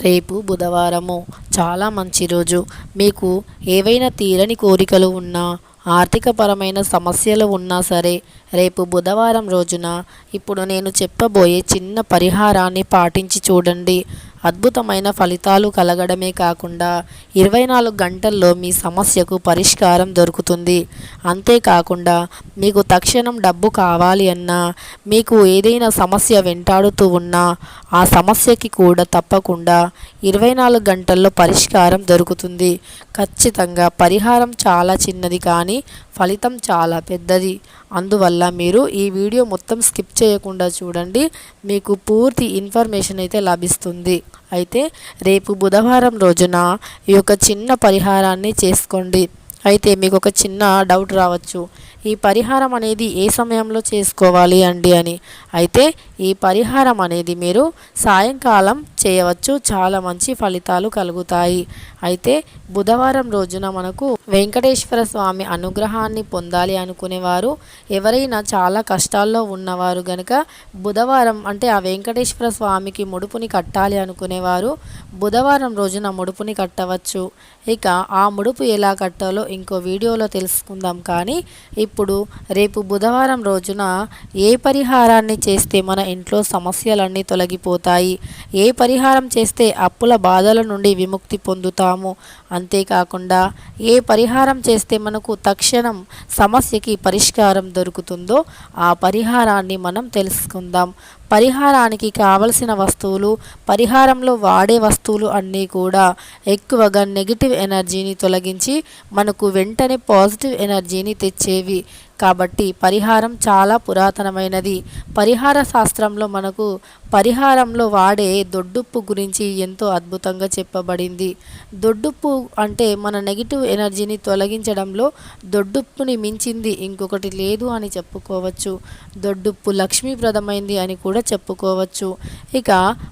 రేపు బుధవారము. చాలా మంచి రోజు. మీకు ఏవైనా తీరని కోరికలు ఉన్నా ఆర్థికపరమైన సమస్యలు ఉన్నా సరే రేపు బుధవారం రోజున ఇప్పుడు నేను చెప్పబోయే చిన్న పరిహారాన్ని పాటించి చూడండి. అద్భుతమైన ఫలితాలు కలగడమే కాకుండా ఇరవై నాలుగు గంటల్లో మీ సమస్యకు పరిష్కారం దొరుకుతుంది. అంతేకాకుండా మీకు తక్షణం డబ్బు కావాలి అన్నా మీకు ఏదైనా సమస్య వెంటాడుతూ ఉన్నా ఆ సమస్యకి కూడా తప్పకుండా ఇరవై నాలుగు గంటల్లో పరిష్కారం దొరుకుతుంది. ఖచ్చితంగా పరిహారం చాలా చిన్నది కానీ ఫలితం చాలా పెద్దది. అందువల్ల మీరు ఈ వీడియో మొత్తం స్కిప్ చేయకుండా చూడండి. మీకు పూర్తి ఇన్ఫర్మేషన్ అయితే లభిస్తుంది. అయితే రేపు బుధవారం రోజున ఈ యొక్క చిన్న పరిహారాన్ని చేసుకోండి. అయితే మీకు ఒక చిన్న డౌట్ రావచ్చు. ఈ పరిహారం అనేది ఏ సమయంలో చేసుకోవాలి అండి అని. అయితే ఈ పరిహారం అనేది మీరు సాయంకాలం చేయవచ్చు. చాలా మంచి ఫలితాలు కలుగుతాయి. అయితే బుధవారం రోజున మనకు వెంకటేశ్వర స్వామి అనుగ్రహాన్ని పొందాలి అనుకునేవారు. ఎవరైనా చాలా కష్టాల్లో ఉన్నవారు గనక బుధవారం అంటే ఆ వెంకటేశ్వర స్వామికి ముడుపుని కట్టాలి అనుకునేవారు. బుధవారం రోజున ముడుపుని కట్టవచ్చు. ఇక ఆ ముడుపు ఎలా కట్టాలో ఇంకో వీడియోలో తెలుసుకుందాం. కానీ ఇప్పుడు రేపు బుధవారం రోజున ఏ పరిహారాన్ని చేస్తే మన ఇంట్లో సమస్యలన్నీ తొలగిపోతాయి. ఏ పరిహారం చేస్తే అప్పుల బాధల నుండి విముక్తి పొందుతాము? అంతేకాకుండా ఏ పరిహారం చేస్తే మనకు తక్షణం సమస్యకి పరిష్కారం దొరుకుతుందో ఆ పరిహారాన్ని మనం తెలుసుకుందాం. పరిహారానికి కావలసిన వస్తువులు పరిహారంలో వాడే వస్తువులు అన్నీ కూడా ఎక్కువగా నెగిటివ్ ఎనర్జీని తొలగించి మనకు వెంటనే పాజిటివ్ ఎనర్జీని తెచ్చేవి. కాబట్టి పరిహారం చాలా పురాతనమైనది. పరిహార శాస్త్రంలో మనకు పరిహారంలో వాడే దొడ్డుప్పు గురించి ఎంతో అద్భుతంగా చెప్పబడింది. దొడ్డుప్పు అంటే మన నెగిటివ్ ఎనర్జీని తొలగించడంలో దొడ్డుప్పుని మించింది ఇంకొకటి లేదు అని చెప్పుకోవచ్చు. దొడ్డుప్పు లక్ష్మీప్రదమైంది అని కూడా చెప్పుకోవచ్చు. ఇక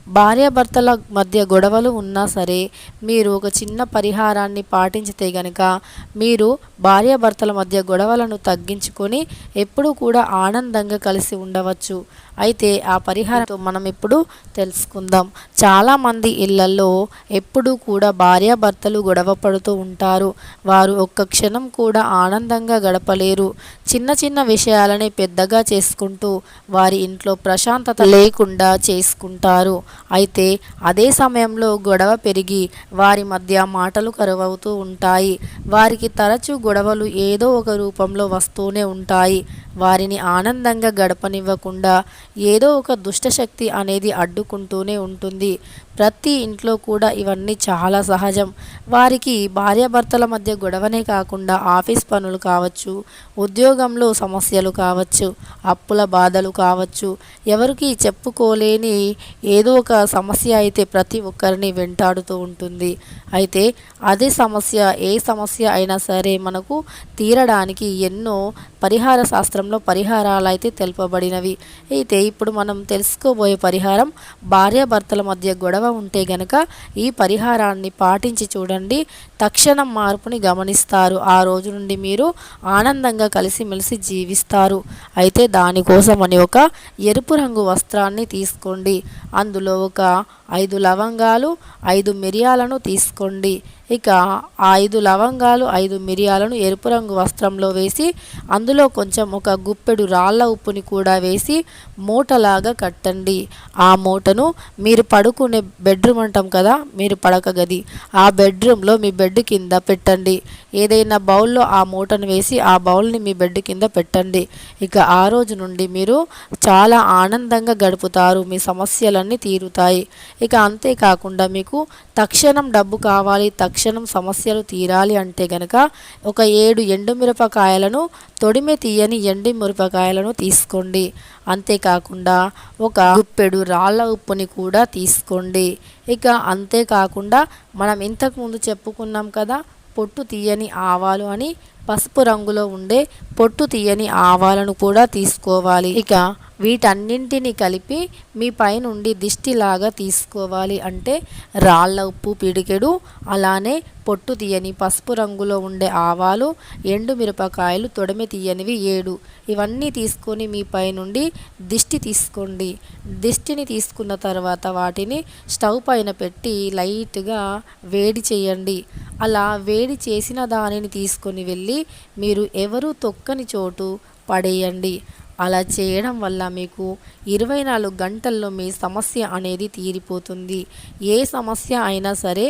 భార్యాభర్తల మధ్య గొడవలు ఉన్నా సరే మీరు ఒక చిన్న పరిహారాన్ని పాటించితే గనక మీరు భార్యాభర్తల మధ్య గొడవలను తగ్గించుకొని ఎప్పుడూ కూడా ఆనందంగా కలిసి ఉండవచ్చు. అయితే ఆ పరిహారంతో మనం ఇప్పుడు తెలుసుకుందాం. చాలామంది ఇళ్ళలో ఎప్పుడూ కూడా భార్యాభర్తలు గొడవ పడుతూ ఉంటారు. వారు ఒక్క క్షణం కూడా ఆనందంగా గడపలేరు. చిన్న చిన్న విషయాలని పెద్దగా చేసుకుంటూ వారి ఇంట్లో ప్రశాంతత లేకుండా చేసుకుంటారు. అయితే అదే సమయంలో గొడవ పెరిగి వారి మధ్య మాటలు కరువవుతూ ఉంటాయి. వారికి తరచూ గొడవలు ఏదో ఒక రూపంలో వస్తూనే ఉంటాయి. వారిని ఆనందంగా గడపనివ్వకుండా ఏదో ఒక దుష్టశక్తి అనేది అడ్డుకుంటూనే ఉంటుంది. ప్రతి ఇంట్లో కూడా ఇవన్నీ చాలా సహజం. వారికి భార్యాభర్తల మధ్య గొడవనే కాకుండా ఆఫీస్ పనులు కావచ్చు ఉద్యోగంలో సమస్యలు కావచ్చు అప్పుల బాధలు కావచ్చు ఎవరికి చెప్పుకోలేని ఏదో ఒక సమస్య అయితే ప్రతి ఒక్కరిని వెంటాడుతూ ఉంటుంది. అయితే అదే సమస్య ఏ సమస్య అయినా సరే మనకు తీరడానికి ఎన్నో పరిహార శాస్త్రంలో పరిహారాలు అయితే తెలుపబడినవి. అయితే ఇప్పుడు మనం తెలుసుకోబోయే పరిహారం భార్యాభర్తల మధ్య గొడవ ఉంటే గనక ఈ పరిహారాన్ని పాటించి చూడండి. తక్షణం మార్పుని గమనిస్తారు. ఆ రోజు నుండి మీరు ఆనందంగా కలిసిమెలిసి జీవిస్తారు. అయితే దానికోసం అని ఒక ఎరుపు రంగు వస్త్రాన్ని తీసుకోండి. అందులో ఒక ఐదు లవంగాలు ఐదు మిరియాలను తీసుకోండి. ఇక ఆ ఐదు లవంగాలు ఐదు మిరియాలను ఎరుపు రంగు వస్త్రంలో వేసి అందులో కొంచెం ఒక గుప్పెడు రాళ్ళ ఉప్పుని కూడా వేసి మూటలాగా కట్టండి. ఆ మూటను మీరు పడుకునే బెడ్రూమ్ అంటాం కదా మీరు పడక గది. ఆ బెడ్రూమ్లో మీ బెడ్ కింద పెట్టండి. ఏదైనా బౌల్లో ఆ మూటను వేసి ఆ బౌల్ని మీ బెడ్ కింద పెట్టండి. ఇక ఆ రోజు నుండి మీరు చాలా ఆనందంగా గడుపుతారు. మీ సమస్యలన్నీ తీరుతాయి. ఇక అంతేకాకుండా మీకు తక్షణం డబ్బు కావాలి తక్షణం సమస్యలు తీరాలి అంటే గనక ఒక ఏడు ఎండుమిరపకాయలను తొడిమె తీయని ఎండి మిరపకాయలను తీసుకోండి. అంతేకాకుండా ఒక గుప్పెడు రాళ్ళ ఉప్పుని కూడా తీసుకోండి. ఇక అంతేకాకుండా మనం ఇంతకుముందు చెప్పుకున్నాం కదా పొట్టు తీయని ఆవాలు అని పసుపు రంగులో ఉండే పొట్టు తీయని ఆవాలను కూడా తీసుకోవాలి. ఇక వీటన్నింటిని కలిపి మీ పైనుండి దిష్టిలాగా తీసుకోవాలి అంటే రాళ్ళ ఉప్పు పిడికెడు అలానే పొట్టు తీయని పసుపు రంగులో ఉండే ఆవాలు ఎండు మిరపకాయలు తొడమి తీయనివి ఏడు. ఇవన్నీ తీసుకొని మీ పైనుండి దిష్టి తీసుకోండి. దిష్టిని తీసుకున్న తర్వాత వాటిని స్టవ్ పైన పెట్టి లైట్గా వేడి చేయండి. అలా వేడి చేసిన దానిని తీసుకొని వెళ్ళి మీరు ఎవరు తొక్కని చోటు పడేయండి. అలా చేయడం వల్ల మీకు ఇరవై నాలుగు గంటల్లో మీ సమస్య అనేది తీరిపోతుంది. ఏ సమస్య అయినా సరే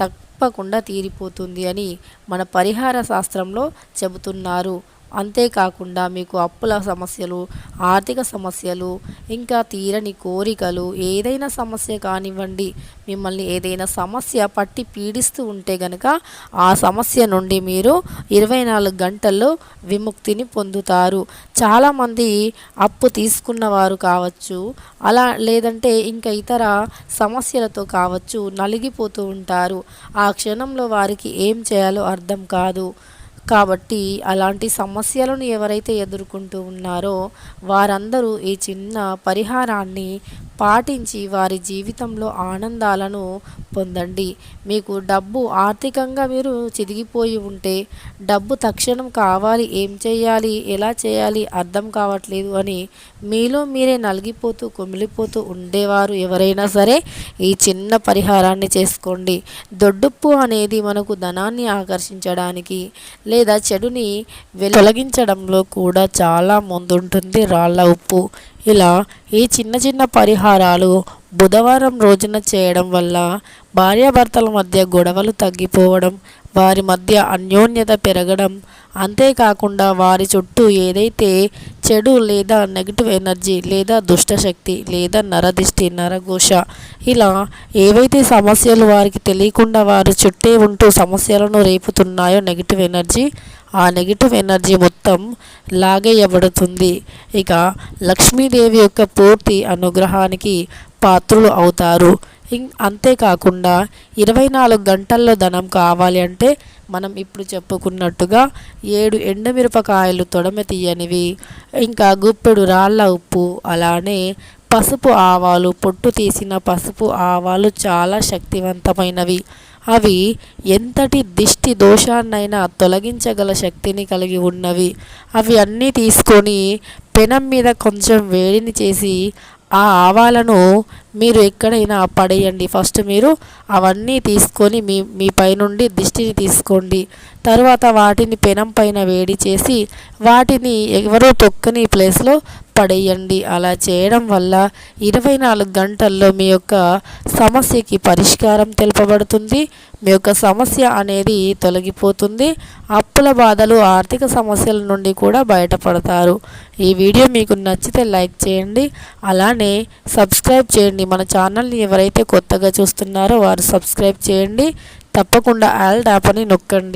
తప్పకుండా తీరిపోతుంది అని మన పరిహార శాస్త్రంలో చెబుతున్నారు. అంతేకాకుండా మీకు అప్పుల సమస్యలు ఆర్థిక సమస్యలు ఇంకా తీరని కోరికలు ఏదైనా సమస్య కానివ్వండి మిమ్మల్ని ఏదైనా సమస్య పట్టి పీడిస్తూ ఉంటే గనక ఆ సమస్య నుండి మీరు ఇరవై నాలుగు గంటల్లో విముక్తిని పొందుతారు. చాలామంది అప్పు తీసుకున్నవారు కావచ్చు అలా లేదంటే ఇంకా ఇతర సమస్యలతో కావచ్చు నలిగిపోతూ ఉంటారు. ఆ క్షణంలో వారికి ఏం చేయాలో అర్థం కాదు. కాబట్టి అలాంటి సమస్యలను ఎవరైతే ఎదుర్కొంటూ ఉన్నారో వారందరూ ఈ చిన్న పరిహారాన్ని పాటించి వారి జీవితంలో ఆనందాలను పొందండి. మీకు డబ్బు ఆర్థికంగా మీరు చిదిగిపోయి ఉంటే డబ్బు తక్షణం కావాలి ఏం చేయాలి ఎలా చేయాలి అర్థం కావట్లేదు అని మీలో మీరే నలిగిపోతూ కుమిలిపోతూ ఉండేవారు ఎవరైనా సరే ఈ చిన్న పరిహారాన్ని చేసుకోండి. దొడ్డుప్పు అనేది మనకు ధనాన్ని ఆకర్షించడానికి లేదా చెడుని తొలగించడంలో కూడా చాలా ముందుంటుంది రాళ్ళ ఉప్పు. ఇలా ఈ చిన్న చిన్న పరిహారాలు బుధవారం రోజున చేయడం వల్ల భార్యాభర్తల మధ్య గొడవలు తగ్గిపోవడం వారి మధ్య అన్యోన్యత పెరగడం. అంతేకాకుండా వారి చుట్టూ ఏదైతే చెడు లేదా నెగిటివ్ ఎనర్జీ లేదా దుష్టశక్తి లేదా నరదిష్టి నరఘోష ఇలా ఏవైతే సమస్యలు వారికి తెలియకుండా వారి చుట్టే ఉంటూ సమస్యలను రేపుతున్నాయో నెగిటివ్ ఎనర్జీ ఆ నెగిటివ్ ఎనర్జీ మొత్తం లాగేయబడుతుంది. ఇక లక్ష్మీదేవి యొక్క పూర్తి అనుగ్రహానికి పాత్రులు అవుతారు. అంతేకాకుండా ఇరవై నాలుగు గంటల్లో ధనం కావాలి అంటే మనం ఇప్పుడు చెప్పుకున్నట్టుగా ఏడు ఎండుమిరపకాయలు తొడమ తీయనివి ఇంకా గుప్పెడు రాళ్ళ ఉప్పు అలానే పసుపు ఆవాలు పొట్టు తీసిన పసుపు ఆవాలు చాలా శక్తివంతమైనవి. అవి ఎంతటి దిష్టి దోషాన్నైనా తొలగించగల శక్తిని కలిగి ఉన్నవి. అవి అన్నీ తీసుకొని పెనం మీద కొంచెం వేడిని చేసి ఆ ఆవాలను మీరు ఎక్కడైనా పడేయండి. ఫస్ట్ మీరు అవన్నీ తీసుకొని మీ మీ పైనుండి దిష్టిని తీసుకోండి. తర్వాత వాటిని పెనం పైన వేడి చేసి వాటిని ఎవరో తొక్కని ప్లేస్లో పడేయండి. అలా చేయడం వల్ల ఇరవై నాలుగు గంటల్లో మీ యొక్క సమస్యకి పరిష్కారం తెలుపబడుతుంది. మీ యొక్క సమస్య అనేది తొలగిపోతుంది. అప్పుల బాధలు ఆర్థిక సమస్యల నుండి కూడా బయటపడతారు. ఈ వీడియో మీకు నచ్చితే లైక్ చేయండి. అలానే సబ్స్క్రైబ్ చేయండి. మన ఛానల్ని ఎవరైతే కొత్తగా చూస్తున్నారో వారు సబ్స్క్రైబ్ చేయండి. తప్పకుండా ఆల్ డాప్ అని నొక్కండి.